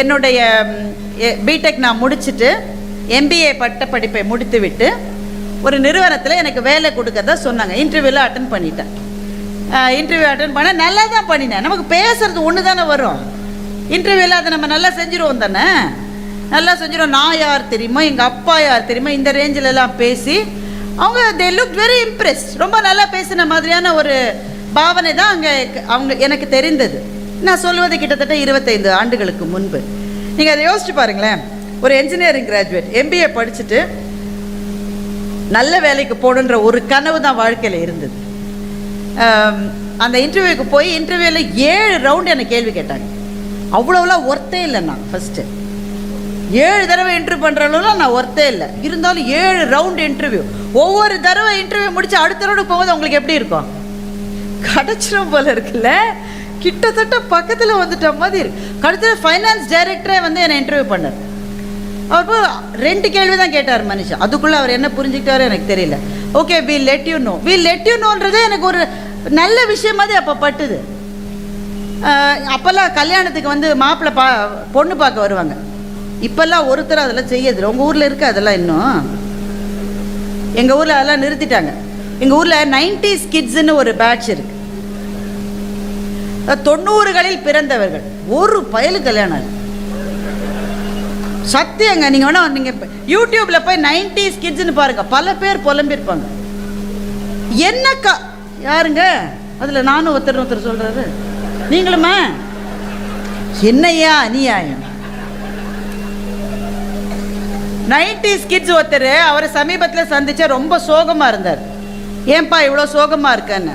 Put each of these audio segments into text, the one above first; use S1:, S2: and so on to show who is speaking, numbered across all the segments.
S1: என்னுடைய பிடெக் நான் முடிச்சுட்டு எம்பிஏ பட்ட படிப்பை முடித்து விட்டு ஒரு நிறுவனத்தில் எனக்கு வேலை கொடுக்கறத சொன்னாங்க இன்டர்வியூவில் அட்டன் பண்ணிட்டேன் இன்டர்வியூ அட்டன் பண்ண நல்லா தான் பண்ணினேன் நமக்கு பேசுறது ஒன்று தானே வரும் இன்டர்வியூவில் அதை நம்ம நல்லா செஞ்சுருவோம் தானே நல்லா செஞ்சிடும் நான் யார் தெரியுமா எங்கள் அப்பா யார் தெரியுமா இந்த ரேஞ்சில் பேசி அவங்க தே லுக் வெரி இம்ப்ரெஸ்ட் ரொம்ப நல்லா பேசின மாதிரியான ஒரு பாவனை தான் அங்கே அவங்க எனக்கு தெரிந்தது நான் சொல்லுவது கிட்டத்தட்ட இருபத்தைந்து ஆண்டுகளுக்கு முன்பு நீங்கள் அதை யோசிச்சு பாருங்களேன் ஒரு என்ஜினியரிங் கிராஜுவேட் எம்பிஏ படிச்சுட்டு நல்ல வேலைக்கு போகணுன்ற ஒரு கனவு தான் வாழ்க்கையில் இருந்தது அந்த இன்டர்வியூக்கு போய் இன்டர்வியூவில் ஏழு ரவுண்டு என்னை கேள்வி கேட்டாங்க அவ்வளோலாம் ஒர்த்தே இல்லை நான் ஃபஸ்ட்டு ஏழு தடவை இன்டர்வியூ பண்ணுறவங்களும் நான் ஒர்த்தே இல்லை இருந்தாலும் ஏழு ரவுண்டு இன்டர்வியூ ஒவ்வொரு தடவை இன்டர்வியூ முடித்து அடுத்த ரவுண்டு போகும்போது அவங்களுக்கு எப்படி இருக்கும் கிடச்சிரும் போல இருக்குல்ல கிட்டத்தட்ட பக்கத்தில் வந்துட்ட மாதிரி கடைசியில் ஃபைனான்ஸ் டைரக்டரே வந்து என்னை இன்டர்வியூ பண்ணார் அவர் ரெண்டு கேள்வி தான் கேட்டார் மனுஷா அதுக்குள்ளே அவர் என்ன புரிஞ்சுக்கிட்டாரோ எனக்கு தெரியல okay we let you know we let you நோன்றதே எனக்கு ஒரு நல்ல விஷயம் மாதிரி அப்போ பட்டுது அப்போல்லாம் கல்யாணத்துக்கு வந்து மாப்பிள்ளை பா பொண்ணு பார்க்க வருவாங்க இப்போல்லாம் ஒருத்தர் அதெல்லாம் செய்யறதில்ல உங்கள் ஊரில் இருக்க அதெல்லாம் இன்னும் எங்கள் ஊரில் அதெல்லாம் நிறுத்திட்டாங்க எங்கள் ஊரில் நைன்டி ஸ்கிட்ஸ்ன்னு ஒரு பேட்ச் இருக்குது தொண்ணூறுகளில் பிறந்தவர்கள் ஒரு பயலு கல்யாணம் சத்தியங்க நீங்கள் வேணால் நீங்கள் யூடியூப்பில் போய் நைன்டி கிட்ஸ்னு பாருங்கள் பல பேர் புலம்பியிருப்பாங்க என்னக்கா யாருங்க அதில் நானும் ஒருத்தர் ஒருத்தர் சொல்கிறாரு நீங்களுமா என்னையா அநியாயம் நைன்டிஸ் கிட்ஸ் ஒருத்தர் அவரை சமீபத்தில் சந்திச்சா ரொம்ப சோகமாக இருந்தார் ஏன்பா இவ்வளோ சோகமாக இருக்கன்னு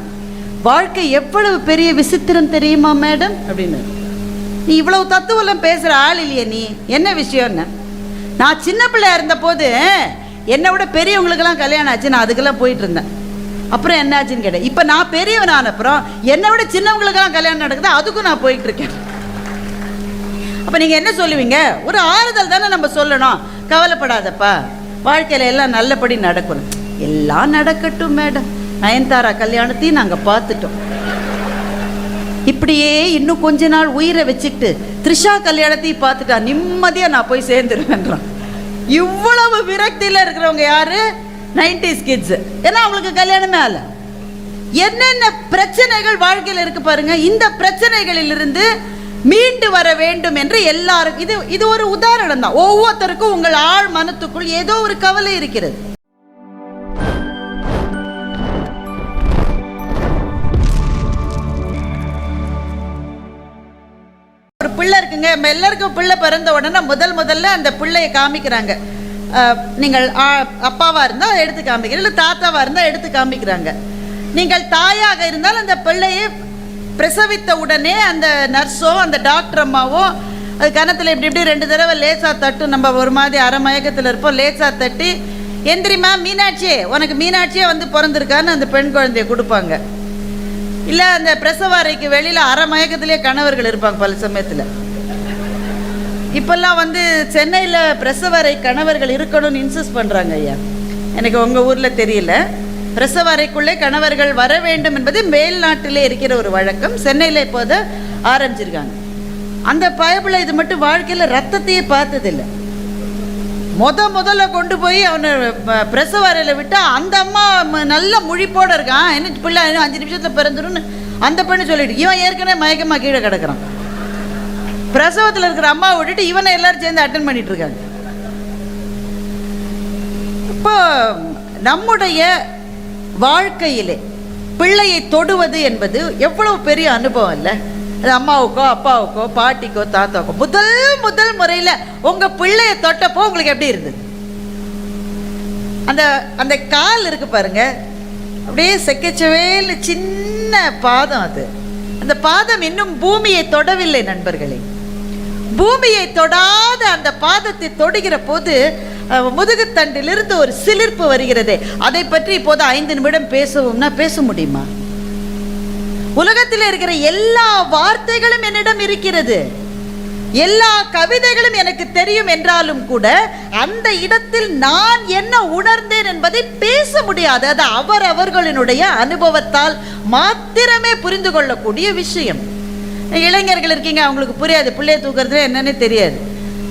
S1: வாழ்க்கை எவ்வளவு பெரிய விசித்திரம் தெரியுமா மேடம் அப்படின்னு நீ இவ்வளவு தத்துவம் பேசுகிற ஆள் இல்லையே நீ என்ன விஷயம்னு நான் சின்ன பிள்ளையா இருந்தபோது என்னை விட பெரியவங்களுக்கெல்லாம் கல்யாணம் ஆச்சு நான் அதுக்கெல்லாம் போயிட்டு இருந்தேன் அப்புறம் என்ன ஆச்சுன்னு கேட்டேன் இப்போ நான் பெரியவன் ஆன அப்புறம் என்னை விட சின்னவங்களுக்கெல்லாம் கல்யாணம் நடக்குது அதுக்கும் நான் போயிட்டு இருக்கேன் அப்போ நீங்கள் என்ன சொல்லுவீங்க ஒரு ஆறுதல் தானே நம்ம சொல்லணும் கவலைப்படாதப்பா வாழ்க்கையில் எல்லாம் நல்லபடி நடக்கணும் எல்லாம் நடக்கட்டும் மேடம் நயன்தாரா கல்யாணத்தையும் நாங்கள் பார்த்துட்டோம் இப்படியே இன்னும் கொஞ்ச நாள் உயிரை வச்சுக்கிட்டு த்ரிஷா கல்யாணத்தையும் பார்த்துட்டா நிம்மதியாக நான் போய் சேர்ந்துருவேன்றான் இவ்வளவு விரக்தியில் இருக்கிறவங்க யாரு நைன்டிஸ் கிட்ஸ் ஏன்னா அவங்களுக்கு கல்யாணமே ஆல என்னென்ன பிரச்சனைகள் வாழ்க்கையில் இருக்கு பாருங்க இந்த பிரச்சனைகளிலிருந்து மீண்டு வர வேண்டும் என்று எல்லாரும் இது இது ஒரு உதாரணம் தான் ஒவ்வொருத்தருக்கும் உங்கள் ஆள் மனத்துக்குள் ஏதோ ஒரு கவலை இருக்கிறது எங்கள் எல்லாருக்கும் பிள்ளை பிறந்த உடனே முதல் முதல்ல அந்த பிள்ளையை காமிக்கிறாங்க நீங்கள் அப்பாவாக இருந்தால் எடுத்து காமிக்கிறேன் இல்லை தாத்தாவாக இருந்தால் எடுத்து காமிக்கிறாங்க நீங்கள் தாயாக இருந்தால் அந்த பிள்ளையை பிரசவித்த உடனே அந்த நர்ஸோ அந்த டாக்டர் அம்மாவோ அது கணத்தில் இப்படி இப்படி ரெண்டு தடவை லேசாக தட்டும் நம்ம ஒரு மாதிரி அரை மயக்கத்தில் இருப்போம் லேசாக தட்டி எந்திரிமா மீனாட்சியே உனக்கு மீனாட்சியே வந்து பிறந்திருக்கான்னு அந்த பெண் குழந்தைய கொடுப்பாங்க இல்லை அந்த பிரசவ அறைக்கு வெளியில் அரை மயக்கத்திலே கணவர்கள் இருப்பாங்க பல சமயத்தில் இப்போல்லாம் வந்து சென்னையில் பிரசவரை கணவர்கள் இருக்கணும்னு இன்சிஸ்ட் பண்ணுறாங்க ஐயா எனக்கு உங்கள் ஊரில் தெரியல பிரசவ அறைக்குள்ளே கணவர்கள் வர வேண்டும் என்பது மேல் நாட்டிலே இருக்கிற ஒரு வழக்கம் சென்னையில் இப்போது ஆரம்பிச்சிருக்காங்க அந்த பயப்பில் இது மட்டும் வாழ்க்கையில் ரத்தத்தையே பார்த்ததில்லை முத முதல்ல கொண்டு போய் அவனை பிரசவ அறையில் விட்டால் அந்த அம்மா நல்ல முழிப்போடு இருக்கான் என்ன பிள்ளை அஞ்சு நிமிஷத்தில் பிறந்துடும் அந்த பெண்ணு சொல்லிட்டு இவன் ஏற்கனவே மயக்கமாக கீழே கிடக்கிறான் பிரசவத்தில் இருக்கிற அம்மா விட்டுட்டு இவனை எல்லாரும் சேர்ந்து அட்டன் பண்ணிட்டு இருக்காங்க இப்போ நம்முடைய வாழ்க்கையிலே பிள்ளையை தொடுவது என்பது எவ்வளவு பெரிய அனுபவம் இல்லை அது அம்மாவுக்கோ அப்பாவுக்கோ பாட்டிக்கோ தாத்தாவுக்கோ முதல் முதல் முறையில் உங்கள் பிள்ளையை தொட்டப்போ உங்களுக்கு எப்படி இருந்தது அந்த அந்த கால் இருக்கு பாருங்க அப்படியே செக்கச்சவேல் சின்ன பாதம் அது அந்த பாதம் இன்னும் பூமியை தொடவில்லை நண்பர்களே பூமியை தொடாத அந்த பாதத்தை தொடுகிற போது முதுகுத்தண்டிலிருந்து ஒரு சிலிர்ப்பு வருகிறது அதை பற்றி இப்போது ஐந்து நிமிடம் பேசுவோம்னா பேச முடியுமா உலகத்தில் இருக்கிற எல்லா வார்த்தைகளும் என்னிடம் இருக்கிறது எல்லா கவிதைகளும் எனக்கு தெரியும் என்றாலும் கூட அந்த இடத்தில் நான் என்ன உணர்ந்தேன் என்பதை பேச முடியாது அது அவர் அவர்களினுடைய அனுபவத்தால் மாத்திரமே புரிந்து கொள்ளக்கூடிய விஷயம் இளைஞர்கள் இருக்கீங்க அவங்களுக்கு புரியாது பிள்ளைய தூக்குறது என்னன்னு தெரியாது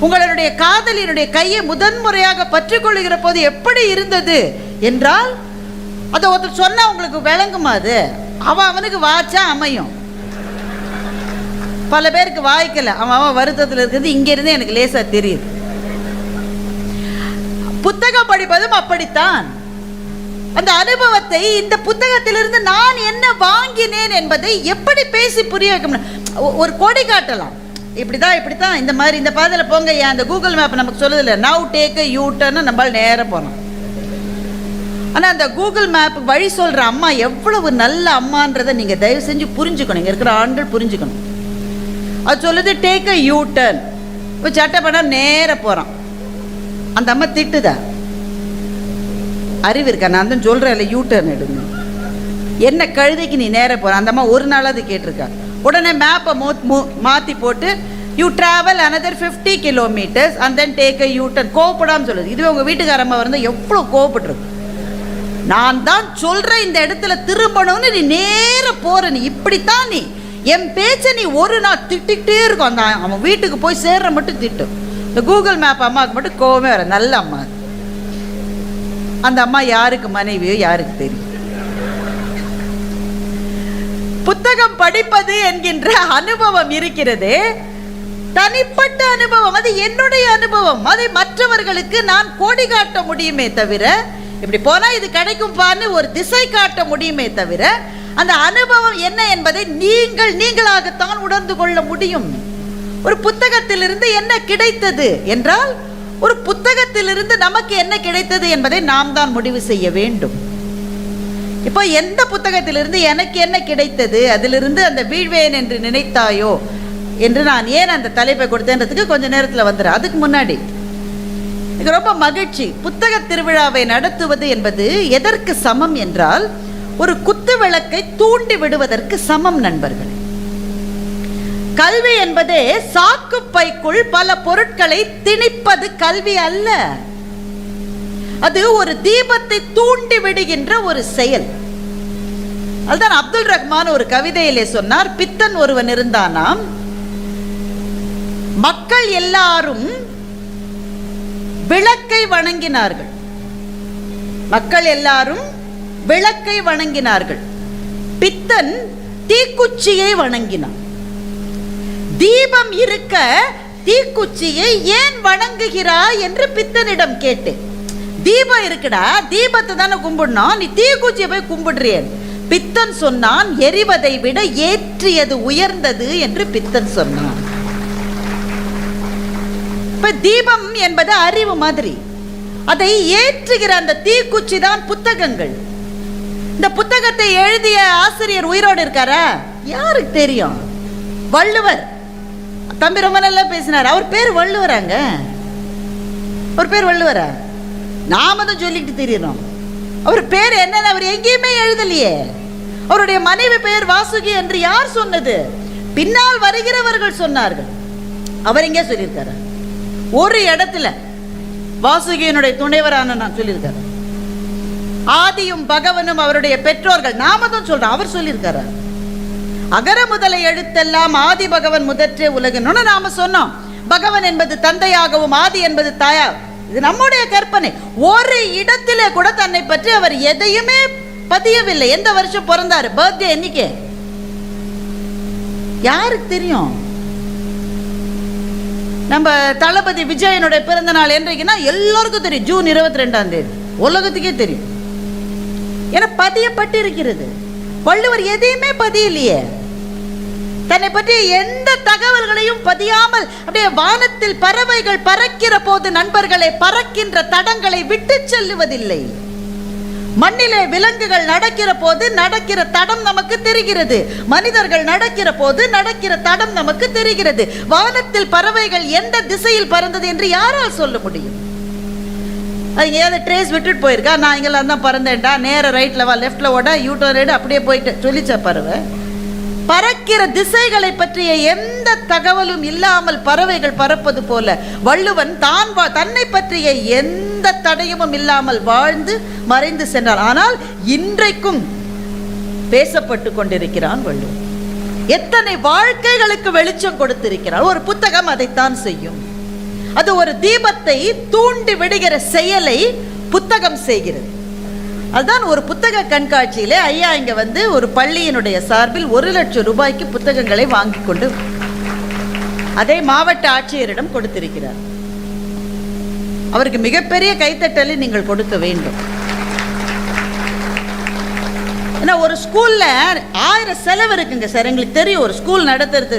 S1: உங்களுடைய காதலினுடைய கையை முதன்முறையாக பற்றி கொள்ளுகிற போது எப்படி இருந்தது என்றால் அதை ஒருத்தர் சொன்னால் உங்களுக்கு விளங்குமா அது அவன் அவனுக்கு வாச்சா அமையும் பல பேருக்கு வாய்க்கல அவன் அவன் வருத்தத்தில் இருக்கிறது இங்கிருந்து எனக்கு லேசாக தெரியுது புத்தகம் படிப்பதும் அப்படித்தான் அந்த அனுபவத்தை இந்த புத்தகத்திலிருந்து நான் என்ன வாங்கினேன் என்பதை எப்படி பேசி புரிய வைக்க ஒரு கொடி காட்டலாம் இப்படி தான் இப்படி தான் இந்த மாதிரி இந்த பாதையில் போங்க ஏன் அந்த கூகுள் மேப் நமக்கு இல்லை நவு டேக் யூ டர்னு நம்மளால் நேரம் போனோம் ஆனால் அந்த கூகுள் மேப் வழி சொல்கிற அம்மா எவ்வளவு நல்ல அம்மான்றதை நீங்கள் தயவு செஞ்சு புரிஞ்சுக்கணும் இங்கே இருக்கிற ஆண்கள் புரிஞ்சுக்கணும் அது சொல்லுது டேக் அ யூ டர்ன் இப்போ சட்டை பண்ணால் நேரம் போகிறான் அந்த அம்மா திட்டுதான் அறிவு இருக்கா நான் தான் சொல்கிறேன் இல்லை யூட்டர்ன் எடுங்க என்ன கழுதைக்கு நீ நேராக போகிற அந்த அம்மா ஒரு அது கேட்டிருக்கா உடனே மேப்பை மோ மாற்றி போட்டு you travel another fifty kilometres and then take a U turn கோவப்படாமல் சொல்லுது இதுவே உங்கள் வீட்டுக்காரம்மா வந்து எவ்வளோ கோவப்பட்டுருக்கு நான் தான் சொல்கிறேன் இந்த இடத்துல திரும்பணும்னு நீ நேர போகிற நீ இப்படித்தான் நீ என் பேச்சை நீ ஒரு நாள் திட்டிகிட்டே இருக்கும் அந்த அவன் வீட்டுக்கு போய் சேர்ற மட்டும் திட்டும் இந்த கூகுள் மேப் அம்மாவுக்கு மட்டும் கோவமே வர நல்ல அம்மா அந்த அம்மா யாருக்கு மனைவியோ யாருக்கு தெரியும் புத்தகம் படிப்பது என்கின்ற அனுபவம் இருக்கிறது தனிப்பட்ட அனுபவம் அது என்னுடைய அனுபவம் அதை மற்றவர்களுக்கு நான் கோடி காட்ட முடியுமே தவிர இப்படி போனால் இது கிடைக்கும்பான்னு ஒரு திசை காட்ட முடியுமே தவிர அந்த அனுபவம் என்ன என்பதை நீங்கள் நீங்களாகத்தான் உணர்ந்து கொள்ள முடியும் ஒரு புத்தகத்திலிருந்து என்ன கிடைத்தது என்றால் ஒரு புத்தகத்திலிருந்து நமக்கு என்ன கிடைத்தது என்பதை நாம் தான் முடிவு செய்ய வேண்டும் இப்போ எந்த புத்தகத்திலிருந்து எனக்கு என்ன கிடைத்தது அதிலிருந்து அந்த வீழ்வேன் என்று நினைத்தாயோ என்று நான் ஏன் அந்த தலைப்பை கொடுத்தேன்றதுக்கு கொஞ்சம் நேரத்தில் வந்துடுறேன் அதுக்கு முன்னாடி இது ரொம்ப மகிழ்ச்சி புத்தக திருவிழாவை நடத்துவது என்பது எதற்கு சமம் என்றால் ஒரு குத்து விளக்கை தூண்டி விடுவதற்கு சமம் நண்பர்கள் கல்வி என்பது சாக்கு பைக்குள் பல பொருட்களை திணிப்பது கல்வி அல்ல அது ஒரு தீபத்தை தூண்டி விடுகின்ற ஒரு செயல் அதுதான் அப்துல் ரஹ்மான் ஒரு கவிதையிலே சொன்னார் பித்தன் ஒருவன் இருந்தானாம் மக்கள் எல்லாரும் விளக்கை வணங்கினார்கள் மக்கள் எல்லாரும் விளக்கை வணங்கினார்கள் பித்தன் தீக்குச்சியை வணங்கினான் தீபம் இருக்க தீக்குச்சியை ஏன் வணங்குகிறாய் என்று பித்தனிடம் கேட்டேன் தீபம் இருக்குடா தீபத்தை தானே கும்பிடணும் நீ தீக்குச்சியை போய் கும்பிடுறேன் பித்தன் சொன்னான் எரிவதை விட ஏற்றியது உயர்ந்தது என்று பித்தன் சொன்னான் இப்ப தீபம் என்பது அறிவு மாதிரி அதை ஏற்றுகிற அந்த தீக்குச்சி தான் புத்தகங்கள் இந்த புத்தகத்தை எழுதிய ஆசிரியர் உயிரோடு இருக்காரா யாருக்கு தெரியும் வள்ளுவர் தம்பி ரொம்ப நல்லா பேசினார் அவர் பேர் வள்ளுவராங்க அவர் பேர் வள்ளுவரா நாம தான் சொல்லிக்கிட்டு தெரியணும் அவர் பேர் என்னன்னு அவர் எங்கேயுமே எழுதலையே அவருடைய மனைவி பெயர் வாசுகி என்று யார் சொன்னது பின்னால் வருகிறவர்கள் சொன்னார்கள் அவர் எங்கே சொல்லியிருக்காரு ஒரு இடத்துல வாசுகியினுடைய துணைவரான நான் சொல்லியிருக்காரு ஆதியும் பகவனும் அவருடைய பெற்றோர்கள் நாம தான் சொல்றேன் அவர் சொல்லியிருக்காரு அகர முதலை எழுத்தெல்லாம் ஆதி பகவன் முதற்றே உலகன்னு நாம சொன்னோம் பகவன் என்பது தந்தையாகவும் ஆதி என்பது தாயா இது நம்முடைய கற்பனை ஒரு இடத்திலே கூட தன்னை பற்றி அவர் எதையுமே பதியவில்லை எந்த வருஷம் பிறந்தாரு பர்த்டே என்னைக்கு யாருக்கு தெரியும் நம்ம தளபதி விஜயனுடைய பிறந்த நாள் என்றைக்குன்னா எல்லோருக்கும் தெரியும் ஜூன் இருபத்தி ரெண்டாம் தேதி உலகத்துக்கே தெரியும் ஏன்னா பதியப்பட்டு இருக்கிறது வள்ளுவர் எதையுமே பதியலையே தன்னை பற்றி எந்த தகவல்களையும் பதியாமல் அப்படியே வானத்தில் பறவைகள் பறக்கிற போது நண்பர்களை பறக்கின்ற தடங்களை விட்டு செல்லுவதில்லை மண்ணிலே விலங்குகள் நடக்கிற போது நடக்கிற தடம் நமக்கு தெரிகிறது மனிதர்கள் நடக்கிற போது நடக்கிற தடம் நமக்கு தெரிகிறது வானத்தில் பறவைகள் எந்த திசையில் பறந்தது என்று யாரால் சொல்ல முடியும் அது எங்கேயாவது ட்ரேஸ் விட்டுட்டு போயிருக்கா நான் இங்கெல்லாம் தான் பறந்தேன்டா நேர ரைட்டில் வா லெஃப்டில் ஓட யூ டர்ன் அப்படியே போயிட்டு சொல்லிச்சா பறவை பறக்கிற திசைகளை பற்றிய எந்த தகவலும் இல்லாமல் பறவைகள் பறப்பது போல வள்ளுவன் தான் தன்னை பற்றிய எந்த தடையமும் இல்லாமல் வாழ்ந்து மறைந்து சென்றார் ஆனால் இன்றைக்கும் பேசப்பட்டு கொண்டிருக்கிறான் வள்ளுவன் எத்தனை வாழ்க்கைகளுக்கு வெளிச்சம் கொடுத்திருக்கிறார் ஒரு புத்தகம் அதைத்தான் செய்யும் அது ஒரு தீபத்தை தூண்டி விடுகிற செயலை புத்தகம் செய்கிறது அதுதான் ஒரு புத்தக கண்காட்சியிலே ஐயா இங்கே வந்து ஒரு பள்ளியினுடைய சார்பில் ஒரு லட்சம் ரூபாய்க்கு புத்தகங்களை வாங்கி கொண்டு அதை மாவட்ட ஆட்சியரிடம் கொடுத்திருக்கிறார் அவருக்கு மிகப்பெரிய கைத்தட்டலை நீங்கள் கொடுக்க வேண்டும் ஏன்னா ஒரு ஸ்கூல்ல ஆயிரம் செலவு இருக்குங்க சார் எங்களுக்கு தெரியும் ஒரு ஸ்கூல் நடத்துறது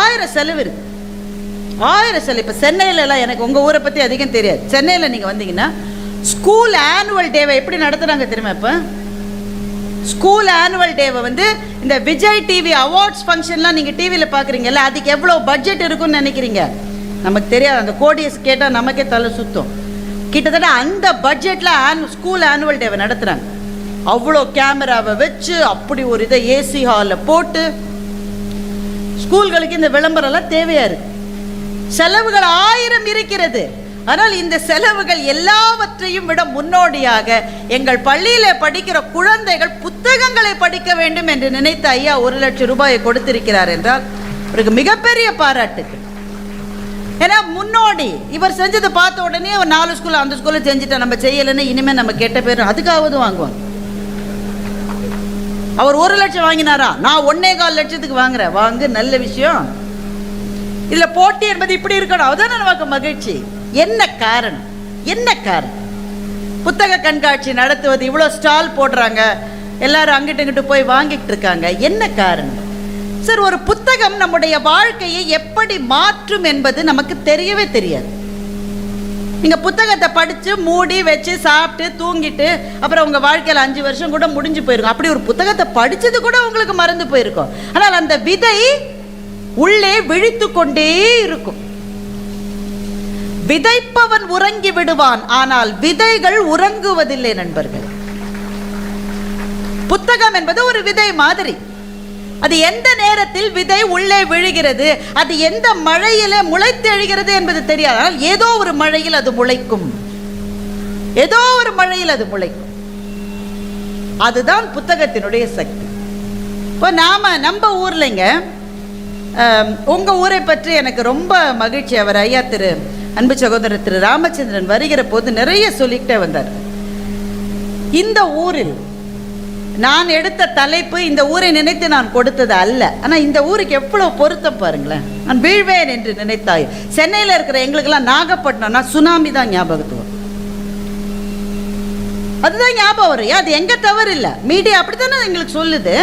S1: ஆயிரம் செலவு இருக்கு ஆயிரம் செலவு இப்போ எல்லாம் எனக்கு உங்க ஊரை பத்தி அதிகம் தெரியாது சென்னையில நீங்க வந்தீங்கன்னா ஸ்கூல் ஆனுவல் டேவை எப்படி நடத்துகிறாங்க தெரியுமா இப்போ ஸ்கூல் ஆனுவல் டேவை வந்து இந்த விஜய் டிவி அவார்ட்ஸ் ஃபங்க்ஷன்லாம் நீங்கள் டிவியில் பார்க்குறீங்கல்ல அதுக்கு எவ்வளோ பட்ஜெட் இருக்குன்னு நினைக்கிறீங்க நமக்கு தெரியாது அந்த கோடியஸ் கேட்டால் நமக்கே தலை சுத்தம் கிட்டத்தட்ட அந்த பட்ஜெட்டில் ஆன் ஸ்கூல் ஆனுவல் டேவை நடத்துகிறாங்க அவ்வளோ கேமராவை வச்சு அப்படி ஒரு இதை ஏசி ஹாலில் போட்டு ஸ்கூல்களுக்கு இந்த விளம்பரம்லாம் தேவையாக இருக்குது செலவுகள் ஆயிரம் இருக்கிறது ஆனால் இந்த செலவுகள் எல்லாவற்றையும் விட முன்னோடியாக எங்கள் பள்ளியில படிக்கிற குழந்தைகள் புத்தகங்களை படிக்க வேண்டும் என்று நினைத்த ஐயா ஒரு லட்சம் ரூபாயை கொடுத்திருக்கிறார் என்றால் அவருக்கு மிகப்பெரிய பாராட்டுக்கு ஏன்னா முன்னோடி இவர் செஞ்சதை பார்த்த உடனே ஒரு நாலு ஸ்கூல் அந்த ஸ்கூல்ல செஞ்சுட்டா நம்ம செய்யலைன்னு இனிமேல் நம்ம கேட்ட பேர் அதுக்காவது வாங்குவாங்க அவர் ஒரு லட்சம் வாங்கினாரா நான் ஒன்னே கால் லட்சத்துக்கு வாங்குறேன் வாங்கு நல்ல விஷயம் இதில் போட்டி என்பது இப்படி இருக்கணும் அதுதான் நமக்கு மகிழ்ச்சி என்ன காரணம் என்ன காரணம் புத்தக கண்காட்சி நடத்துவது இவ்வளோ ஸ்டால் போடுறாங்க எல்லாரும் அங்கிட்டு இங்கிட்டு போய் வாங்கிட்டு இருக்காங்க என்ன காரணம் சார் ஒரு புத்தகம் நம்முடைய வாழ்க்கையை எப்படி மாற்றும் என்பது நமக்கு தெரியவே தெரியாது நீங்கள் புத்தகத்தை படித்து மூடி வச்சு சாப்பிட்டு தூங்கிட்டு அப்புறம் உங்கள் வாழ்க்கையில் அஞ்சு வருஷம் கூட முடிஞ்சு போயிருக்கும் அப்படி ஒரு புத்தகத்தை படித்தது கூட உங்களுக்கு மறந்து போயிருக்கும் ஆனால் அந்த விதை உள்ளே விழித்து கொண்டே இருக்கும் விதைப்பவன் உறங்கி விடுவான் ஆனால் விதைகள் உறங்குவதில்லை நண்பர்கள் புத்தகம் என்பது ஒரு விதை மாதிரி அது எந்த நேரத்தில் விதை உள்ளே விழுகிறது அது எந்த மழையில முளைத்தெழுகிறது என்பது தெரியாது ஏதோ ஒரு மழையில் அது முளைக்கும் ஏதோ ஒரு மழையில் அது முளைக்கும் அதுதான் புத்தகத்தினுடைய சக்தி இப்போ நாம நம்ம ஊர்லைங்க உங்கள் ஊரை பற்றி எனக்கு ரொம்ப மகிழ்ச்சி அவர் ஐயா திரு அன்பு சகோதரர் திரு ராமச்சந்திரன் வருகிற போது நிறைய சொல்லிக்கிட்டே வந்தார் இந்த ஊரில் நான் எடுத்த தலைப்பு இந்த ஊரை நினைத்து நான் கொடுத்தது அல்ல ஆனால் இந்த ஊருக்கு எவ்வளோ பொருத்தம் பாருங்களேன் நான் வீழ்வேன் என்று நினைத்தாய் சென்னையில் இருக்கிற எங்களுக்கெல்லாம் நாகப்பட்டினம்னா சுனாமி தான் ஞாபகத்துவம் அதுதான் ஞாபகம் வரும் அது எங்கே தவறு இல்லை மீடியா அப்படி தானே எங்களுக்கு சொல்லுது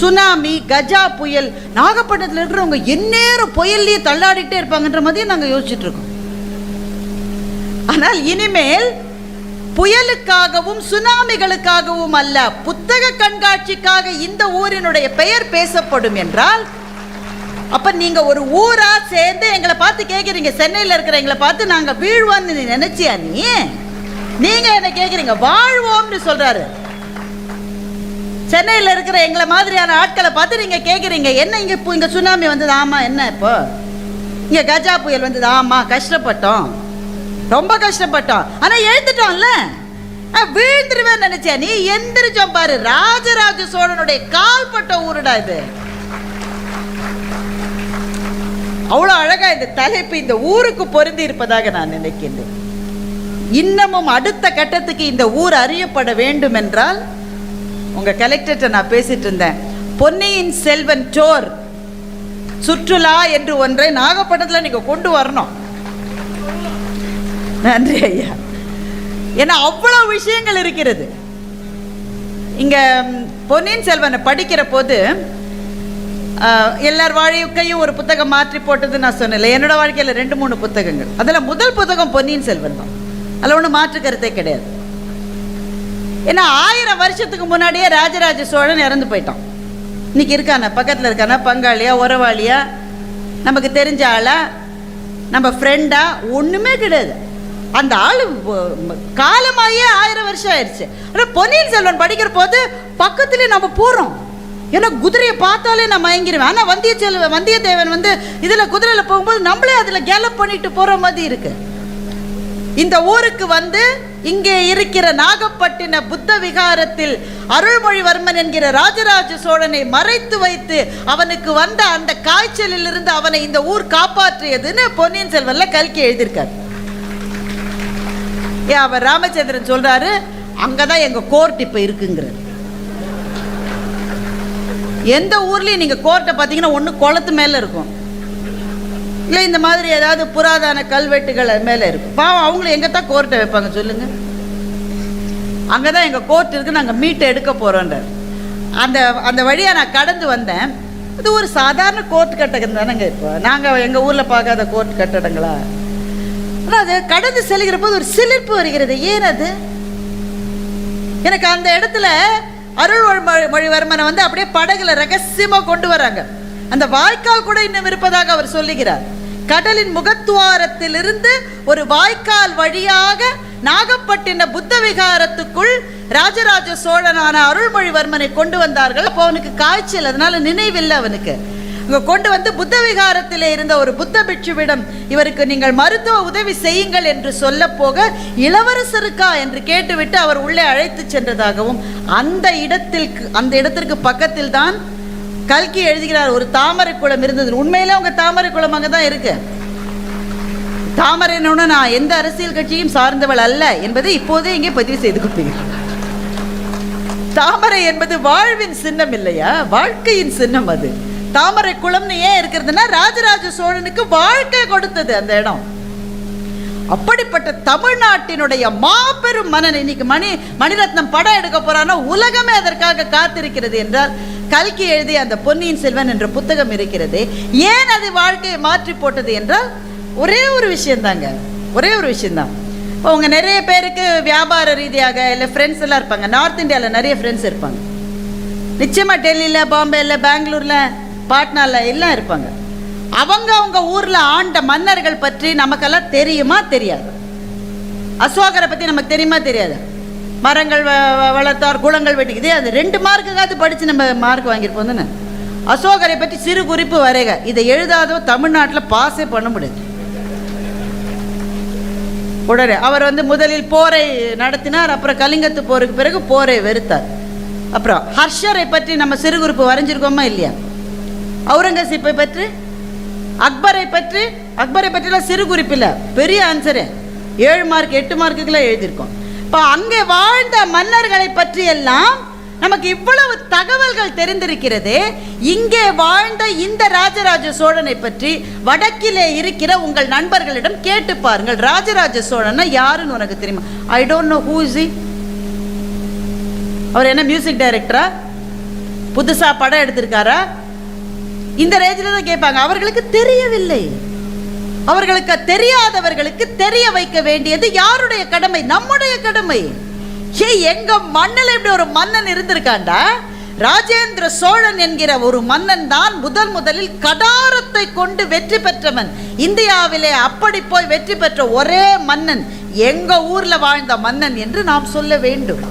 S1: சுனாமி கஜா புயல் நாகப்பட்டினத்தில் இருக்கிறவங்க எந்நேரம் புயல்லையே தள்ளாடிட்டே இருப்பாங்கன்ற மாதிரியே நாங்கள் யோசிச்சுட்டு இருக்கோம் ஆனால் இனிமேல் புயலுக்காகவும் சுனாமிகளுக்காகவும் அல்ல புத்தக கண்காட்சிக்காக இந்த ஊரினுடைய பெயர் பேசப்படும் என்றால் அப்ப நீங்க ஒரு ஊரா சேர்ந்து எங்களை பார்த்து கேட்குறீங்க சென்னையில் இருக்கிற எங்களை பார்த்து நாங்கள் வீழ்வோம்னு நினைச்சியா நீ நீங்க என்ன கேட்குறீங்க வாழ்வோம்னு சொல்றாரு சென்னையில் இருக்கிற எங்களை மாதிரியான ஆட்களை பார்த்து நீங்கள் கேட்குறீங்க என்ன இங்கே இப்போ இங்கே சுனாமி வந்தது ஆமாம் என்ன இப்போ இங்கே கஜா புயல் வந்தது ஆமாம் கஷ்டப்பட்டோம் ரொம்ப கஷ்டப்பட்டோம் ஆனால் எழுந்துட்டோம்ல வீழ்ந்துருவேன் நினைச்சேன் நீ எந்திரிச்சோம் பாரு ராஜராஜ சோழனுடைய கால்பட்ட ஊருடா இது அவ்வளோ அழகா இந்த தலைப்பு இந்த ஊருக்கு பொருந்தி இருப்பதாக நான் நினைக்கின்றேன் இன்னமும் அடுத்த கட்டத்துக்கு இந்த ஊர் அறியப்பட வேண்டும் என்றால் உங்கள் கலெக்டர்கிட்ட நான் பேசிகிட்டு இருந்தேன் பொன்னியின் செல்வன் டோர் சுற்றுலா என்று ஒன்றை நாகப்பட்டினத்தில் நீங்கள் கொண்டு வரணும் நன்றி ஐயா ஏன்னா அவ்வளோ விஷயங்கள் இருக்கிறது இங்கே பொன்னியின் செல்வனை படிக்கிற போது எல்லார் வாழ்க்கையும் ஒரு புத்தகம் மாற்றி போட்டது நான் சொன்னேன் என்னோட வாழ்க்கையில் ரெண்டு மூணு புத்தகங்கள் அதில் முதல் புத்தகம் பொன்னியின் செல்வன் தான் அதில் ஒன்றும் மாற்று கருத்தே கிடையாது ஏன்னா ஆயிரம் வருஷத்துக்கு முன்னாடியே ராஜராஜ சோழன் இறந்து போயிட்டான் இன்னைக்கு இருக்கானே பக்கத்தில் இருக்கானா பங்காளியா உறவாளியா நமக்கு தெரிஞ்ச ஆளா நம்ம ஃப்ரெண்டா ஒன்றுமே கிடையாது அந்த ஆள் காலமாயே ஆயிரம் வருஷம் ஆயிடுச்சு ஆனால் பொன்னியின் செல்வன் படிக்கிற போது பக்கத்துலேயே நம்ம போகிறோம் ஏன்னா குதிரையை பார்த்தாலே நான் மயங்கிடுவேன் ஆனால் வந்தியச்செல்வன் வந்தியத்தேவன் வந்து இதில் குதிரையில் போகும்போது நம்மளே அதில் கேலப் பண்ணிட்டு போகிற மாதிரி இருக்குது இந்த ஊருக்கு வந்து இங்கே இருக்கிற நாகப்பட்டின புத்த விகாரத்தில் அருள்மொழிவர்மன் என்கிற ராஜராஜ சோழனை மறைத்து வைத்து அவனுக்கு வந்த அந்த காய்ச்சலில் இருந்து அவனை இந்த ஊர் காப்பாற்றியதுன்னு பொன்னியின் செல்வன்ல கல்கி எழுதியிருக்காரு ஏ அவர் ராமச்சந்திரன் சொல்றாரு அங்கதான் எங்க கோர்ட் இப்ப இருக்குங்கிறார் எந்த ஊர்லயும் நீங்க கோர்ட்டை பாத்தீங்கன்னா ஒன்று குளத்து மேல இருக்கும் இல்லை இந்த மாதிரி ஏதாவது புராதான கல்வெட்டுகள் அது மேலே இருக்கும் பாவம் அவங்களும் எங்கே தான் கோர்ட்டை வைப்பாங்க சொல்லுங்கள் அங்கே தான் எங்கள் கோர்ட் இருக்குது நாங்கள் மீட்டை எடுக்க போகிறோன்ற அந்த அந்த வழியாக நான் கடந்து வந்தேன் இது ஒரு சாதாரண கோர்ட் கட்டகம் தானேங்க இப்போ நாங்கள் எங்கள் ஊரில் பார்க்காத கோர்ட் கட்டடங்களா ஆனால் அது கடந்து செல்கிற போது ஒரு சிலிர்ப்பு வருகிறது ஏன் அது எனக்கு அந்த இடத்துல மொழிவர்மனை வந்து அப்படியே படகுல ரகசியமாக கொண்டு வராங்க அந்த வாய்க்கால் கூட இன்னும் இருப்பதாக அவர் சொல்லுகிறார் கடலின் முகத்துவாரத்திலிருந்து ஒரு வாய்க்கால் வழியாக நாகப்பட்டின புத்த விகாரத்துக்குள் ராஜராஜ சோழனான அருள்மொழிவர்மனை கொண்டு வந்தார்கள் அப்போ அவனுக்கு காய்ச்சல் அதனால நினைவில்லை அவனுக்கு கொண்டு வந்து புத்த விகாரத்திலே இருந்த ஒரு புத்த பிட்சுவிடம் இவருக்கு நீங்கள் மருத்துவ உதவி செய்யுங்கள் என்று சொல்ல போக இளவரசருக்கா என்று கேட்டுவிட்டு அவர் உள்ளே அழைத்து சென்றதாகவும் அந்த இடத்திற்கு அந்த இடத்திற்கு பக்கத்தில் தான் கல்கி எழுதுகிறார் ஒரு தாமரை குளம் இருந்தது உண்மையிலே அவங்க தாமரை குளம் அங்கே தான் இருக்கு தாமரை என்னோட நான் எந்த அரசியல் கட்சியும் சார்ந்தவள் அல்ல என்பதை இப்போதே இங்கே பதிவு செய்து கொடுத்தீங்க தாமரை என்பது வாழ்வின் சின்னம் இல்லையா வாழ்க்கையின் சின்னம் அது தாமரை குளம்னு ஏன் இருக்கிறதுனா ராஜராஜ சோழனுக்கு வாழ்க்கை கொடுத்தது அந்த இடம் அப்படிப்பட்ட தமிழ்நாட்டினுடைய மாபெரும் மனன் இன்னைக்கு மணி மணிரத்னம் படம் எடுக்க போறான்னா உலகமே அதற்காக காத்திருக்கிறது என்றால் கல்கி எழுதிய அந்த பொன்னியின் செல்வன் என்ற புத்தகம் இருக்கிறது ஏன் அது வாழ்க்கையை மாற்றி போட்டது என்றால் ஒரே ஒரு விஷயந்தாங்க ஒரே ஒரு விஷயந்தான் இப்போ அவங்க நிறைய பேருக்கு வியாபார ரீதியாக இல்லை ஃப்ரெண்ட்ஸ் எல்லாம் இருப்பாங்க நார்த் இந்தியாவில் நிறைய ஃப்ரெண்ட்ஸ் இருப்பாங்க நிச்சயமாக டெல்லியில் பாம்பேயில் பெங்களூரில் பாட்னாவில் எல்லாம் இருப்பாங்க அவங்க அவங்க ஊரில் ஆண்ட மன்னர்கள் பற்றி நமக்கெல்லாம் தெரியுமா தெரியாது அசோகரை பற்றி நமக்கு தெரியுமா தெரியாது மரங்கள் வ வளர்த்தார் குளங்கள் வெட்டிக்குது அது ரெண்டு மார்க்குக்காவது படித்து நம்ம மார்க் வாங்கியிருப்போம் தானே அசோகரை பற்றி சிறு குறிப்பு வரைக இதை எழுதாதோ தமிழ்நாட்டில் பாஸே பண்ண முடியாது உடனே அவர் வந்து முதலில் போரை நடத்தினார் அப்புறம் கலிங்கத்து போருக்கு பிறகு போரை வெறுத்தார் அப்புறம் ஹர்ஷரை பற்றி நம்ம சிறு குறிப்பு வரைஞ்சிருக்கோமா இல்லையா அவுரங்கசீப்பை பற்றி அக்பரை பற்றி அக்பரை பற்றிலாம் சிறு குறிப்பு இல்லை பெரிய ஆன்சரு ஏழு மார்க் எட்டு மார்க்குக்கெல்லாம் எழுதியிருக்கோம் இப்போ அங்கே வாழ்ந்த மன்னர்களை பற்றி எல்லாம் நமக்கு இவ்வளவு தகவல்கள் தெரிந்திருக்கிறது இங்கே வாழ்ந்த இந்த ராஜராஜ சோழனை பற்றி வடக்கிலே இருக்கிற உங்கள் நண்பர்களிடம் கேட்டு பாருங்கள் ராஜராஜ சோழனா யாருன்னு உனக்கு தெரியுமா I don't know who is அவர் என்ன மியூசிக் டைரக்டரா புதுசாக படம் எடுத்திருக்காரா இந்த ரேஞ்சில் தான் கேட்பாங்க அவர்களுக்கு தெரியவில்லை அவர்களுக்கு தெரியாதவர்களுக்கு தெரிய வைக்க வேண்டியது யாருடைய கடமை நம்முடைய கடமை ஏ எங்க மண்ணில் இப்படி ஒரு மன்னன் இருந்திருக்காண்டா ராஜேந்திர சோழன் என்கிற ஒரு மன்னன் தான் முதல் முதலில் கடாரத்தை கொண்டு வெற்றி பெற்றவன் இந்தியாவிலே அப்படி போய் வெற்றி பெற்ற ஒரே மன்னன் எங்க ஊர்ல வாழ்ந்த மன்னன் என்று நாம் சொல்ல வேண்டும்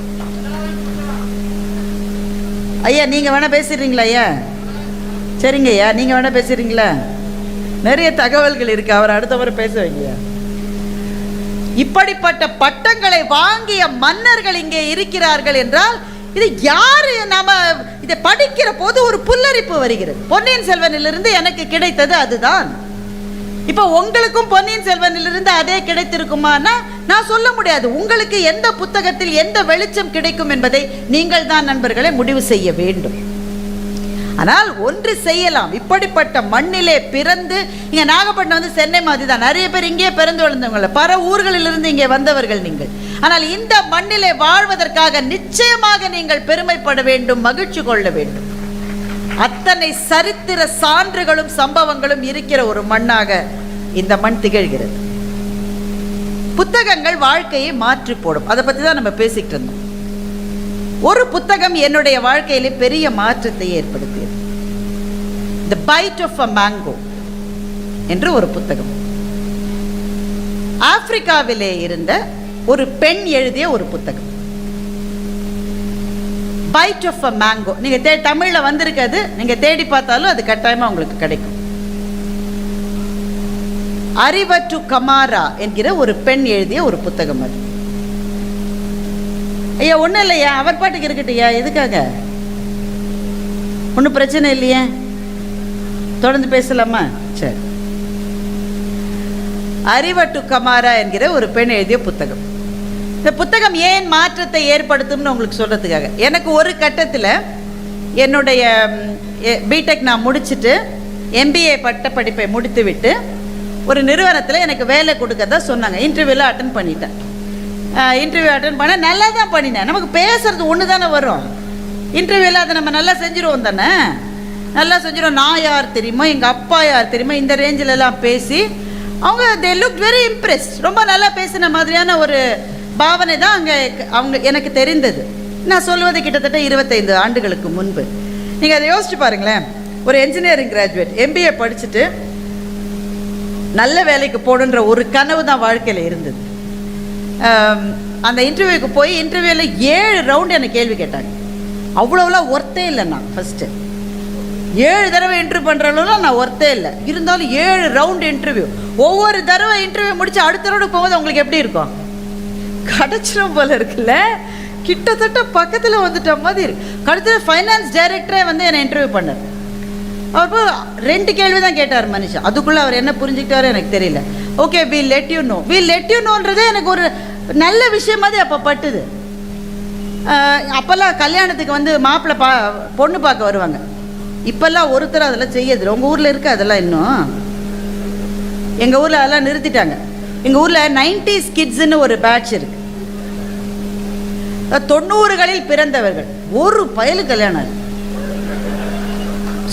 S1: ஐயா நீங்க வேணா பேசுறீங்களா ஐயா சரிங்க ஐயா நீங்க வேணா பேசுறீங்களா நிறைய தகவல்கள் இருக்கு அவர் முறை பேச வைங்க இப்படிப்பட்ட பட்டங்களை வாங்கிய மன்னர்கள் இங்கே இருக்கிறார்கள் என்றால் இது யாரு நம்ம இதை படிக்கிற போது ஒரு புல்லரிப்பு வருகிறது பொன்னியின் செல்வனிலிருந்து எனக்கு கிடைத்தது அதுதான் இப்போ உங்களுக்கும் பொன்னியின் செல்வனிலிருந்து அதே கிடைத்திருக்குமானா நான் சொல்ல முடியாது உங்களுக்கு எந்த புத்தகத்தில் எந்த வெளிச்சம் கிடைக்கும் என்பதை நீங்கள் தான் நண்பர்களை முடிவு செய்ய வேண்டும் ஆனால் ஒன்று செய்யலாம் இப்படிப்பட்ட மண்ணிலே பிறந்து இங்கே நாகப்பட்டினம் வந்து சென்னை மாதிரி தான் நிறைய பேர் இங்கே பிறந்து வளர்ந்தவங்கள பல ஊர்களிலிருந்து இங்கே வந்தவர்கள் நீங்கள் ஆனால் இந்த மண்ணிலே வாழ்வதற்காக நிச்சயமாக நீங்கள் பெருமைப்பட வேண்டும் மகிழ்ச்சி கொள்ள வேண்டும் அத்தனை சரித்திர சான்றுகளும் சம்பவங்களும் இருக்கிற ஒரு மண்ணாக இந்த மண் திகழ்கிறது புத்தகங்கள் வாழ்க்கையை மாற்றி போடும் அதை பற்றி தான் நம்ம பேசிக்கிட்டு இருந்தோம் ஒரு புத்தகம் என்னுடைய வாழ்க்கையில பெரிய மாற்றத்தை ஏற்படுத்தியது the bite of a mango என்று ஒரு புத்தகம் ஆப்பிரிக்காவிலே இருந்த ஒரு பெண் எழுதிய ஒரு புத்தகம் பைட் ஆஃப் அ மேங்கோ நீங்கள் தே தமிழில் வந்திருக்காது நீங்கள் தேடி பார்த்தாலும் அது கட்டாயமாக உங்களுக்கு கிடைக்கும் அறிவற்று கமாரா என்கிற ஒரு பெண் எழுதிய ஒரு புத்தகம் அது ஐயா ஒன்றும் இல்லையா அவர் பாட்டுக்கு இருக்கட்டையா எதுக்காக ஒன்றும் பிரச்சனை இல்லையே தொடர்ந்து பேசலாமா சரி அறிவட்டு கமாரா என்கிற ஒரு பெண் எழுதிய புத்தகம் இந்த புத்தகம் ஏன் மாற்றத்தை ஏற்படுத்தும்னு உங்களுக்கு சொல்கிறதுக்காக எனக்கு ஒரு கட்டத்தில் என்னுடைய பிடெக் நான் முடிச்சுட்டு எம்பிஏ பட்ட படிப்பை முடித்து விட்டு ஒரு நிறுவனத்தில் எனக்கு வேலை கொடுக்கறதா சொன்னாங்க இன்டர்வியூவில் அட்டன் பண்ணிட்டேன் இன்டர்வியூ அட்டன் பண்ண நல்லா தான் பண்ணினேன் நமக்கு பேசுறது ஒன்று தானே வரும் இன்டர்வியூவில் அதை நம்ம நல்லா செஞ்சுருவோம் தானே நல்லா செஞ்சிருவோம் நான் யார் தெரியுமா எங்கள் அப்பா யார் தெரியுமா இந்த ரேஞ்சிலலாம் பேசி அவங்க தே லுக் வெரி இம்ப்ரெஸ் ரொம்ப நல்லா பேசின மாதிரியான ஒரு பாவனை தான் அங்கே அவங்க எனக்கு தெரிந்தது நான் சொல்லுவது கிட்டத்தட்ட இருபத்தைந்து ஆண்டுகளுக்கு முன்பு நீங்கள் அதை யோசிச்சு பாருங்களேன் ஒரு என்ஜினியரிங் கிராஜுவேட் எம்பிஏ படிச்சுட்டு நல்ல வேலைக்கு போகணுன்ற ஒரு கனவு தான் வாழ்க்கையில் இருந்தது அந்த இன்டர்வியூக்கு போய் இன்டர்வியூவில் ஏழு ரவுண்டு என்னை கேள்வி கேட்டாங்க அவ்வளோலாம் ஒர்த்தே இல்லை நான் ஃபஸ்ட்டு ஏழு தடவை இன்டர்வியூ பண்ணுறவங்களும் நான் ஒர்த்தே இல்லை இருந்தாலும் ஏழு ரவுண்டு இன்டர்வியூ ஒவ்வொரு தடவை இன்டர்வியூ முடித்து அடுத்த ரவுண்டு போகும்போது அவங்களுக்கு எப்படி இருக்கும் கிடச்சிரும் போல இருக்குல்ல கிட்டத்தட்ட பக்கத்தில் வந்துட்ட மாதிரி இருக்கு கடைசியில் ஃபைனான்ஸ் டைரக்டரே வந்து என்னை இன்டர்வியூ பண்ணார் அவர் ரெண்டு கேள்வி தான் கேட்டார் மனுஷன் அதுக்குள்ளே அவர் என்ன புரிஞ்சுக்கிட்டாரோ எனக்கு தெரியல okay we let you know we let you நோன்றது எனக்கு ஒரு நல்ல விஷயம் மாதிரி அப்போ பட்டுது அப்போல்லாம் கல்யாணத்துக்கு வந்து மாப்பிள்ளை பா பொண்ணு பார்க்க வருவாங்க இப்போல்லாம் ஒருத்தர் அதெல்லாம் செய்யறது உங்கள் ஊரில் இருக்க அதெல்லாம் இன்னும் எங்கள் ஊரில் அதெல்லாம் நிறுத்திட்டாங்க எங்கள் ஊரில் நைன்டிஸ் கிட்ஸுன்னு ஒரு பேட்ச் இருக்குது தொண்ணூறுகளில் பிறந்தவர்கள் ஒரு பயலு கல்யாணம்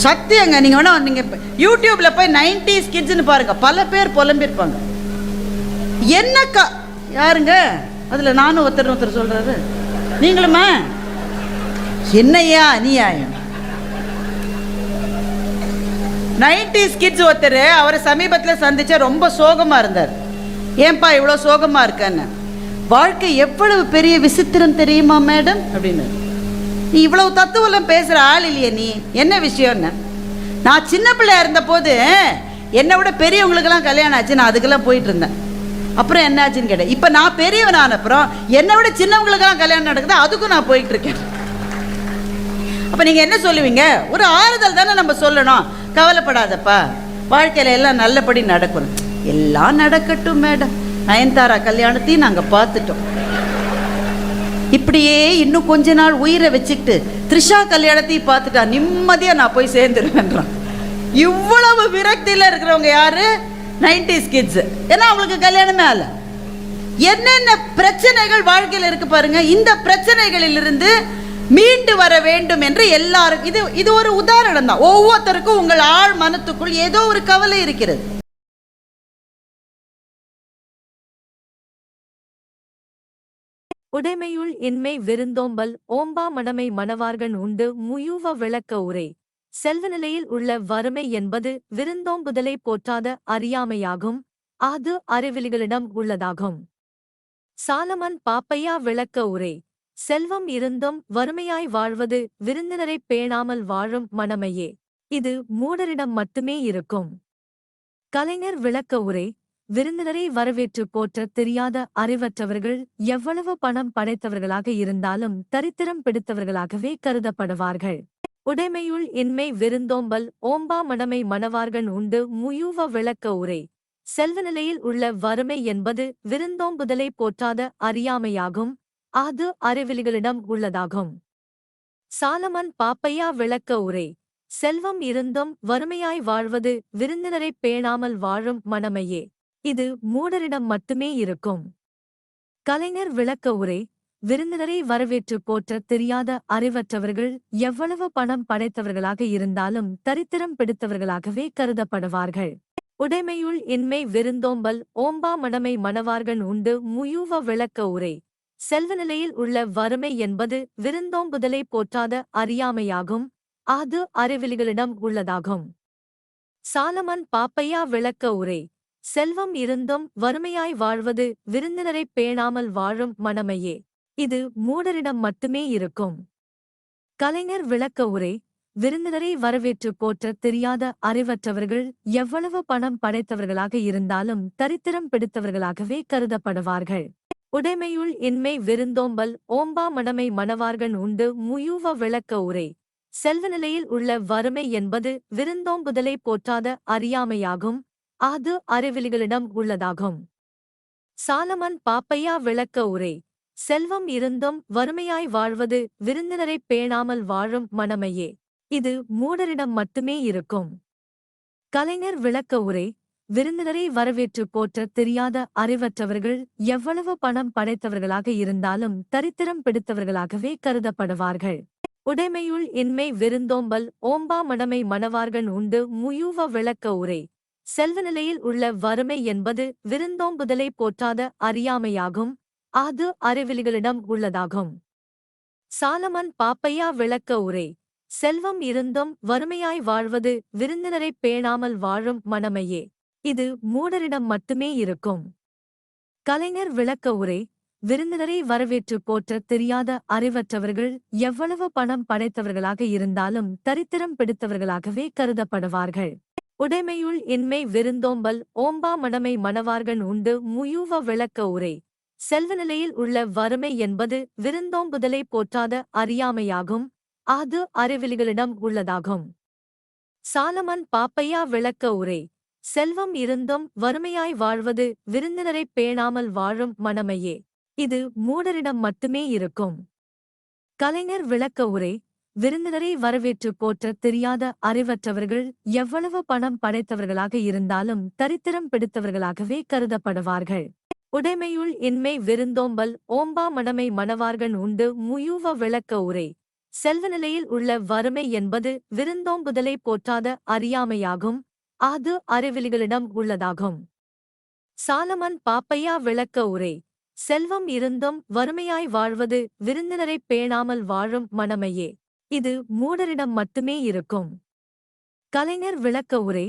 S1: சத்தியங்க நீங்கள் வேணால் நீங்கள் யூடியூப்பில் போய் நைன்டிஸ் கிட்ஸ்னு பாருங்கள் பல பேர் புலம்பியிருப்பாங்க என்னக்கா யாருங்க அதில் நானும் ஒருத்தர் ஒருத்தர் சொல்கிறது நீங்களுமா என்னையா அநியாயம் நைன்டிஸ் கிட்ஸ் ஒருத்தர் அவரை சமீபத்தில் சந்திச்ச ரொம்ப சோகமாக இருந்தார் ஏன்பா இவ்வளோ சோகமாக இருக்கேன்னு வாழ்க்கை எவ்வளவு பெரிய விசித்திரம் தெரியுமா மேடம் அப்படின்னு நீ இவ்வளவு தத்துவம் பேசுகிற ஆள் இல்லையே நீ என்ன விஷயம்னு நான் சின்ன பிள்ளையா இருந்தபோது என்னை விட பெரியவங்களுக்கெல்லாம் கல்யாணம் ஆச்சு நான் அதுக்கெல்லாம் போயிட்டு இருந்தேன் அப்புறம் என்ன ஆச்சுன்னு கேட்டேன் இப்போ நான் பெரியவன் ஆன அப்புறம் என்னை விட சின்னவங்களுக்கெல்லாம் கல்யாணம் நடக்குது அதுக்கும் நான் போயிட்டு இருக்கேன் அப்போ நீங்கள் என்ன சொல்லுவீங்க ஒரு ஆறுதல் தானே நம்ம சொல்லணும் கவலைப்படாதப்பா வாழ்க்கையில் எல்லாம் நல்லபடி நடக்கணும் எல்லாம் நடக்கட்டும் மேடம் நயன்தாரா கல்யாணத்தையும் நாங்கள் பார்த்துட்டோம் இப்படியே இன்னும் கொஞ்ச நாள் உயிரை வச்சுக்கிட்டு த்ரிஷா கல்யாணத்தையும் பார்த்துட்டா நிம்மதியாக நான் போய் சேர்ந்துருவேன்றான் இவ்வளவு விரக்தியில் இருக்கிறவங்க யாரு நைன்டிஸ் கிட்ஸ் ஏன்னா அவங்களுக்கு கல்யாணமே ஆகலை என்னென்ன பிரச்சனைகள் வாழ்க்கையில் இருக்கு பாருங்க இந்த பிரச்சனைகளிலிருந்து மீண்டு வர வேண்டும் என்று எல்லாரும் இது இது ஒரு உதாரணம் தான் ஒவ்வொருத்தருக்கும் உங்கள் ஆள் மனத்துக்குள் ஏதோ ஒரு கவலை இருக்கிறது
S2: உடைமையுள் இன்மை விருந்தோம்பல் ஓம்பா மடமை மணவார்கன் உண்டு முயூவ விளக்க உரை செல்வநிலையில் உள்ள வறுமை என்பது விருந்தோம்புதலை போற்றாத அறியாமையாகும் அது அறிவிலிகளிடம் உள்ளதாகும் சாலமன் பாப்பையா விளக்க உரை செல்வம் இருந்தும் வறுமையாய் வாழ்வது விருந்தினரை பேணாமல் வாழும் மனமையே இது மூடரிடம் மட்டுமே இருக்கும் கலைஞர் விளக்க உரை விருந்தினரை வரவேற்று போற்ற தெரியாத அறிவற்றவர்கள் எவ்வளவு பணம் படைத்தவர்களாக இருந்தாலும் தரித்திரம் பிடித்தவர்களாகவே கருதப்படுவார்கள் உடைமையுள் இன்மை விருந்தோம்பல் ஓம்பா மடமை மணவார்கள் உண்டு முயூவ விளக்க உரை செல்வ நிலையில் உள்ள வறுமை என்பது விருந்தோம்புதலை போற்றாத அறியாமையாகும் அது அறிவிலிகளிடம் உள்ளதாகும் சாலமன் பாப்பையா விளக்க உரை செல்வம் இருந்தும் வறுமையாய் வாழ்வது விருந்தினரை பேணாமல் வாழும் மனமையே இது மூடரிடம் மட்டுமே இருக்கும் கலைஞர் விளக்க உரை விருந்தினரை வரவேற்று போற்ற தெரியாத அறிவற்றவர்கள் எவ்வளவு பணம் படைத்தவர்களாக இருந்தாலும் தரித்திரம் பிடித்தவர்களாகவே கருதப்படுவார்கள் உடைமையுள் இன்மை விருந்தோம்பல் ஓம்பா மடமை மணவார்கள் உண்டு முயூவ விளக்க உரை செல்வநிலையில் உள்ள வறுமை என்பது விருந்தோம்புதலை போற்றாத அறியாமையாகும் அது அறிவிலிகளிடம் உள்ளதாகும் சாலமன் பாப்பையா விளக்க உரை செல்வம் இருந்தும் வறுமையாய் வாழ்வது விருந்தினரை பேணாமல் வாழும் மனமையே இது மூடரிடம் மட்டுமே இருக்கும் கலைஞர் விளக்க உரை விருந்தினரை வரவேற்று போற்ற தெரியாத அறிவற்றவர்கள் எவ்வளவு பணம் படைத்தவர்களாக இருந்தாலும் தரித்திரம் பிடித்தவர்களாகவே கருதப்படுவார்கள் உடைமையுள் இன்மை விருந்தோம்பல் ஓம்பா மடமை மணவார்கள் உண்டு முயூவ விளக்க உரை செல்வநிலையில் உள்ள வறுமை என்பது விருந்தோம்புதலை போற்றாத அறியாமையாகும் அது அறிவிலிகளிடம் உள்ளதாகும் சாலமன் பாப்பையா விளக்க உரை செல்வம் இருந்தும் வறுமையாய் வாழ்வது விருந்தினரை பேணாமல் வாழும் மனமையே இது மூடரிடம் மட்டுமே இருக்கும் கலைஞர் விளக்க உரை விருந்தினரை வரவேற்று போற்ற தெரியாத அறிவற்றவர்கள் எவ்வளவு பணம் படைத்தவர்களாக இருந்தாலும் தரித்திரம் பிடித்தவர்களாகவே கருதப்படுவார்கள் உடைமையுள் இன்மை விருந்தோம்பல் ஓம்பா மடமை மணவார்கள் உண்டு முயூவ விளக்க உரை செல்வநிலையில் உள்ள வறுமை என்பது விருந்தோம்புதலை போற்றாத அறியாமையாகும் அது அறிவிலிகளிடம் உள்ளதாகும் சாலமன் பாப்பையா விளக்க உரை செல்வம் இருந்தும் வறுமையாய் வாழ்வது விருந்தினரை பேணாமல் வாழும் மனமையே இது மூடரிடம் மட்டுமே இருக்கும் கலைஞர் விளக்க உரை விருந்தினரை வரவேற்று போற்ற தெரியாத அறிவற்றவர்கள் எவ்வளவு பணம் படைத்தவர்களாக இருந்தாலும் தரித்திரம் பிடித்தவர்களாகவே கருதப்படுவார்கள் உடைமையுள் இன்மை விருந்தோம்பல் ஓம்பா மனமை மணவார்கள் உண்டு முயூவ விளக்க உரை செல்வநிலையில் உள்ள வறுமை என்பது விருந்தோம்புதலை போற்றாத அறியாமையாகும் அது அறிவிலிகளிடம் உள்ளதாகும் சாலமன் பாப்பையா விளக்க உரை செல்வம் இருந்தும் வறுமையாய் வாழ்வது விருந்தினரை பேணாமல் வாழும் மனமையே இது மூடரிடம் மட்டுமே இருக்கும் கலைஞர் விளக்க உரை விருந்தினரை வரவேற்று போற்ற தெரியாத அறிவற்றவர்கள் எவ்வளவு பணம் படைத்தவர்களாக இருந்தாலும் தரித்திரம் பிடித்தவர்களாகவே கருதப்படுவார்கள் உடைமையுள் இன்மை விருந்தோம்பல் ஓம்பா மடமை மணவார்கள் உண்டு முயூவ விளக்க உரை செல்வ நிலையில் உள்ள வறுமை என்பது விருந்தோம்புதலை போற்றாத அறியாமையாகும் அது அறிவிலிகளிடம் உள்ளதாகும் சாலமன் பாப்பையா விளக்க உரை செல்வம் இருந்தும் வறுமையாய் வாழ்வது விருந்தினரை பேணாமல் வாழும் மனமையே இது மூடரிடம் மட்டுமே இருக்கும் கலைஞர் விளக்க உரை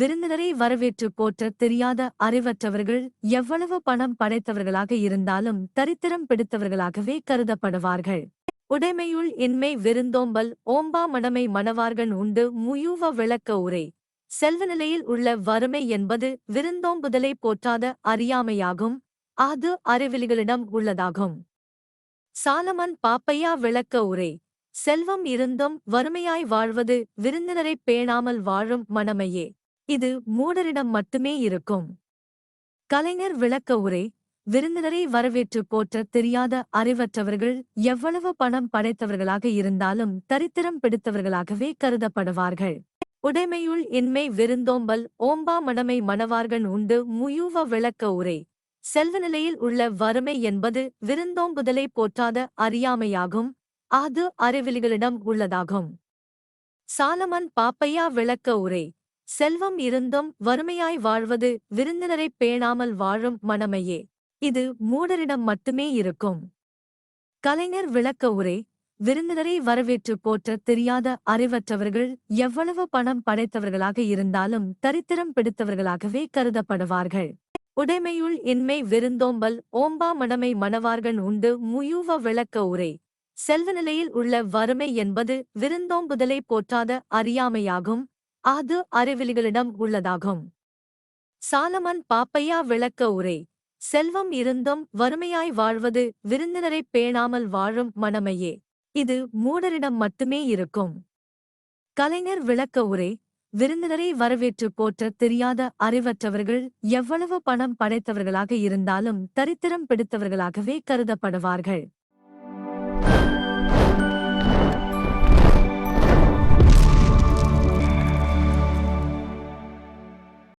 S2: விருந்தினரை வரவேற்று போற்ற தெரியாத அறிவற்றவர்கள் எவ்வளவு பணம் படைத்தவர்களாக இருந்தாலும் தரித்திரம் பிடித்தவர்களாகவே கருதப்படுவார்கள் உடைமையுள் இன்மை விருந்தோம்பல் ஓம்பா மடமை மணவார்கள் உண்டு முயூவ விளக்க உரை செல்வ நிலையில் உள்ள வறுமை என்பது விருந்தோம்புதலை போற்றாத அறியாமையாகும் அது அறிவிலிகளிடம் உள்ளதாகும் சாலமன் பாப்பையா விளக்க உரை செல்வம் இருந்தும் வறுமையாய் வாழ்வது விருந்தினரை பேணாமல் வாழும் மனமையே இது மூடரிடம் மட்டுமே இருக்கும் கலைஞர் விளக்க உரை விருந்தினரை வரவேற்று போற்ற தெரியாத அறிவற்றவர்கள் எவ்வளவு பணம் படைத்தவர்களாக இருந்தாலும் தரித்திரம் பிடித்தவர்களாகவே கருதப்படுவார்கள் உடைமையுள் இன்மை விருந்தோம்பல் ஓம்பா மனமை மணவார்கள் உண்டு முயூவ விளக்க உரை செல்வநிலையில் உள்ள வறுமை என்பது விருந்தோம்புதலை போற்றாத அறியாமையாகும் அது அறிவிலிகளிடம் உள்ளதாகும் சாலமன் பாப்பையா விளக்க உரை செல்வம் இருந்தும் வறுமையாய் வாழ்வது விருந்தினரைப் பேணாமல் வாழும் மனமையே இது மூடரிடம் மட்டுமே இருக்கும் கலைஞர் விளக்க உரை விருந்தினரை வரவேற்று போற்ற தெரியாத அறிவற்றவர்கள் எவ்வளவு பணம் படைத்தவர்களாக இருந்தாலும் தரித்திரம் பிடித்தவர்களாகவே கருதப்படுவார்கள் உடைமையுள் இன்மை விருந்தோம்பல் ஓம்பா மடமை மணவார்கள் உண்டு முயூவ விளக்க உரை செல்வநிலையில் உள்ள வறுமை என்பது விருந்தோம்புதலை போற்றாத அறியாமையாகும் அது அறிவிலிகளிடம் உள்ளதாகும் சாலமன் பாப்பையா விளக்க உரை செல்வம் இருந்தும் வறுமையாய் வாழ்வது விருந்தினரை பேணாமல் வாழும் மனமையே இது மூடரிடம் மட்டுமே இருக்கும் கலைஞர் விளக்க உரை விருந்தினரை வரவேற்று போற்ற தெரியாத அறிவற்றவர்கள் எவ்வளவு பணம் படைத்தவர்களாக இருந்தாலும் தரித்திரம் பிடித்தவர்களாகவே கருதப்படுவார்கள்